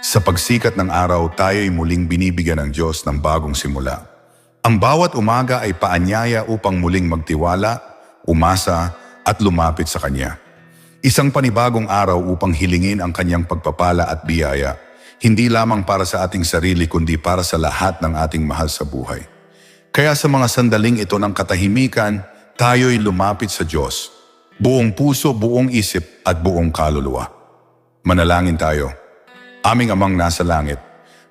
Sa pagsikat ng araw, tayo'y muling binibigyan ng Diyos ng bagong simula. Ang bawat umaga ay paanyaya upang muling magtiwala, umasa at lumapit sa Kanya. Isang panibagong araw upang hilingin ang Kanyang pagpapala at biyaya, hindi lamang para sa ating sarili kundi para sa lahat ng ating mahal sa buhay. Kaya sa mga sandaling ito ng katahimikan, tayo'y lumapit sa Diyos. Buong puso, buong isip at buong kaluluwa. Manalangin tayo. Aming amang nasa langit,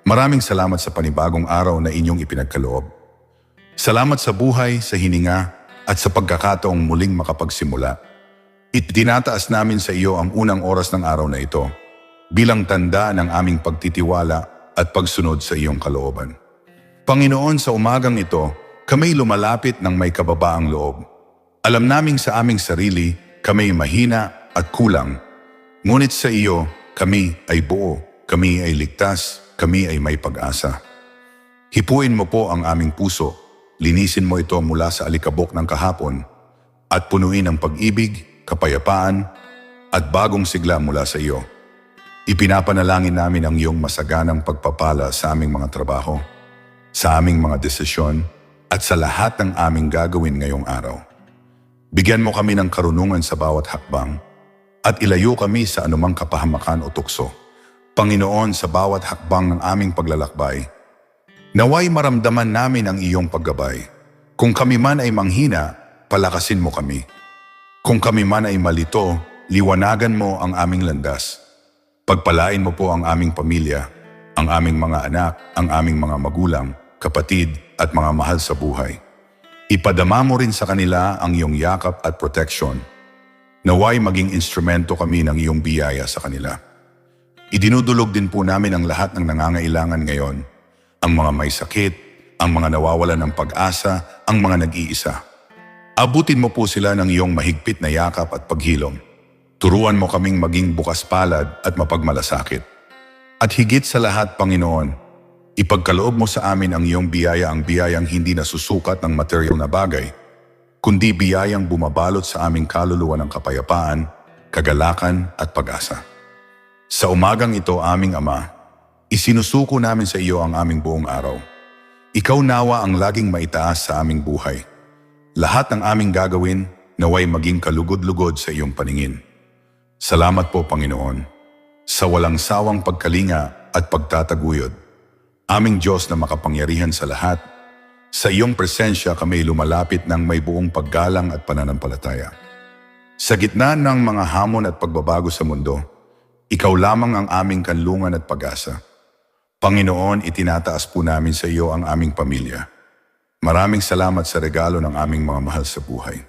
maraming salamat sa panibagong araw na inyong ipinagkaloob. Salamat sa buhay, sa hininga, at sa pagkakataong muling makapagsimula. Itinataas namin sa iyo ang unang oras ng araw na ito bilang tanda ng aming pagtitiwala at pagsunod sa iyong kalooban. Panginoon, sa umagang ito, kami lumalapit ng may kababaang loob. Alam naming sa aming sarili, kami mahina at kulang. Ngunit sa iyo, kami ay buo, kami ay ligtas, kami ay may pag-asa. Hipuin mo po ang aming puso, linisin mo ito mula sa alikabok ng kahapon, at punuin ng pag-ibig, kapayapaan, at bagong sigla mula sa iyo. Ipinapanalangin namin ang iyong masaganang pagpapala sa aming mga trabaho, sa aming mga desisyon, at sa lahat ng aming gagawin ngayong araw. Bigyan mo kami ng karunungan sa bawat hakbang at ilayo kami sa anumang kapahamakan o tukso. Panginoon, sa bawat hakbang ng aming paglalakbay, naway maramdaman namin ang iyong paggabay. Kung kami man ay manghina, palakasin mo kami. Kung kami man ay malito, liwanagan mo ang aming landas. Pagpalain mo po ang aming pamilya, ang aming mga anak, ang aming mga magulang, kapatid at mga mahal sa buhay. Ipadama mo rin sa kanila ang iyong yakap at protection. Naway maging instrumento kami ng iyong biyaya sa kanila. Idinudulog din po namin ang lahat ng nangangailangan ngayon. Ang mga may sakit, ang mga nawawala ng pag-asa, ang mga nag-iisa. Abutin mo po sila ng iyong mahigpit na yakap at paghilom. Turuan mo kaming maging bukas palad at mapagmalasakit. At higit sa lahat, Panginoon, ipagkaloob mo sa amin ang iyong biyaya ang biyayang hindi nasusukat ng material na bagay, kundi biyayang bumabalot sa aming kaluluwa ng kapayapaan, kagalakan at pag-asa. Sa umagang ito, aming Ama, isinusuko namin sa iyo ang aming buong araw. Ikaw nawa ang laging maitaas sa aming buhay. Lahat ng aming gagawin naway maging kalugod-lugod sa iyong paningin. Salamat po, Panginoon, sa walang sawang pagkalinga at pagtataguyod. Aming Diyos na makapangyarihan sa lahat, sa iyong presensya kami lumalapit ng may buong paggalang at pananampalataya. Sa gitna ng mga hamon at pagbabago sa mundo, ikaw lamang ang aming kanlungan at pag-asa. Panginoon, itinataas po namin sa iyo ang aming pamilya. Maraming salamat sa regalo ng aming mga mahal sa buhay.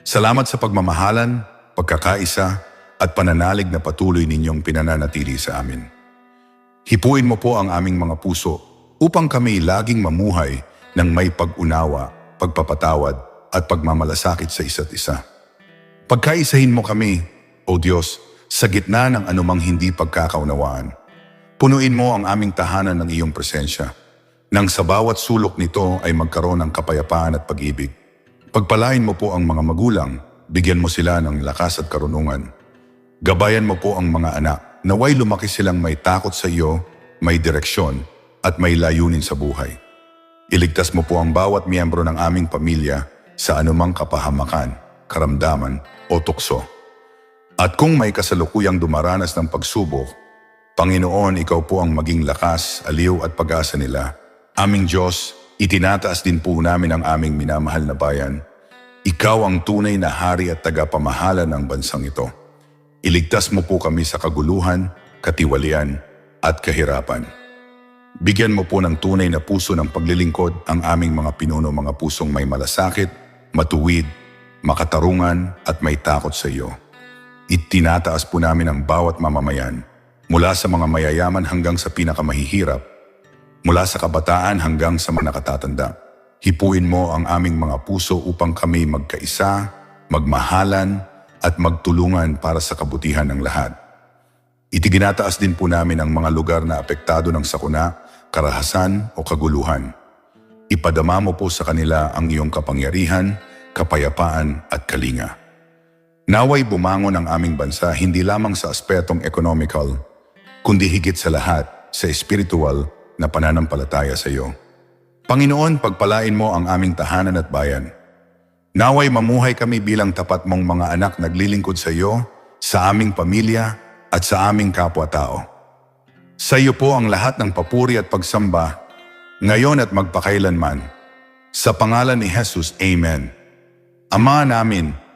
Salamat sa pagmamahalan, pagkakaisa, at pananalig na patuloy ninyong pinananatili sa amin. Hipuin mo po ang aming mga puso upang kami laging mamuhay ng may pag-unawa, pagpapatawad, at pagmamalasakit sa isa't isa. Pagkaisahin mo kami, O Diyos, sa gitna ng anumang hindi pagkakaunawaan. Punuin mo ang aming tahanan ng iyong presensya, nang sa bawat sulok nito ay magkaroon ng kapayapaan at pag-ibig. Pagpalain mo po ang mga magulang, bigyan mo sila ng lakas at karunungan. Gabayan mo po ang mga anak, naway lumaki silang may takot sa iyo, may direksyon, at may layunin sa buhay. Iligtas mo po ang bawat miyembro ng aming pamilya sa anumang kapahamakan, karamdaman o tukso. At kung may kasalukuyang dumaranas ng pagsubok, Panginoon, Ikaw po ang maging lakas, aliw at pag-asa nila. Aming Diyos, itinataas din po namin ang aming minamahal na bayan. Ikaw ang tunay na hari at tagapamahala ng bansang ito. Iligtas mo po kami sa kaguluhan, katiwalian at kahirapan. Bigyan mo po ng tunay na puso ng paglilingkod ang aming mga pinuno mga pusong may malasakit, matuwid, makatarungan at may takot sa iyo. Itinataas po namin ang bawat mamamayan, mula sa mga mayayaman hanggang sa pinakamahihirap, mula sa kabataan hanggang sa mga nakatatanda. Hipuin mo ang aming mga puso upang kami magkaisa, magmahalan, at magtulungan para sa kabutihan ng lahat. Itiginataas din po namin ang mga lugar na apektado ng sakuna, karahasan o kaguluhan. Ipadama mo po sa kanila ang iyong kapangyarihan, kapayapaan at kalinga. Naway bumangon ang aming bansa hindi lamang sa aspetong economical, kundi higit sa lahat sa espiritual na pananampalataya sa iyo. Panginoon, pagpalain mo ang aming tahanan at bayan. Naway mamuhay kami bilang tapat mong mga anak naglilingkod sa iyo, sa aming pamilya at sa aming kapwa-tao. Sa iyo po ang lahat ng papuri at pagsamba, ngayon at magpakailanman. Sa pangalan ni Jesus, Amen. Ama namin,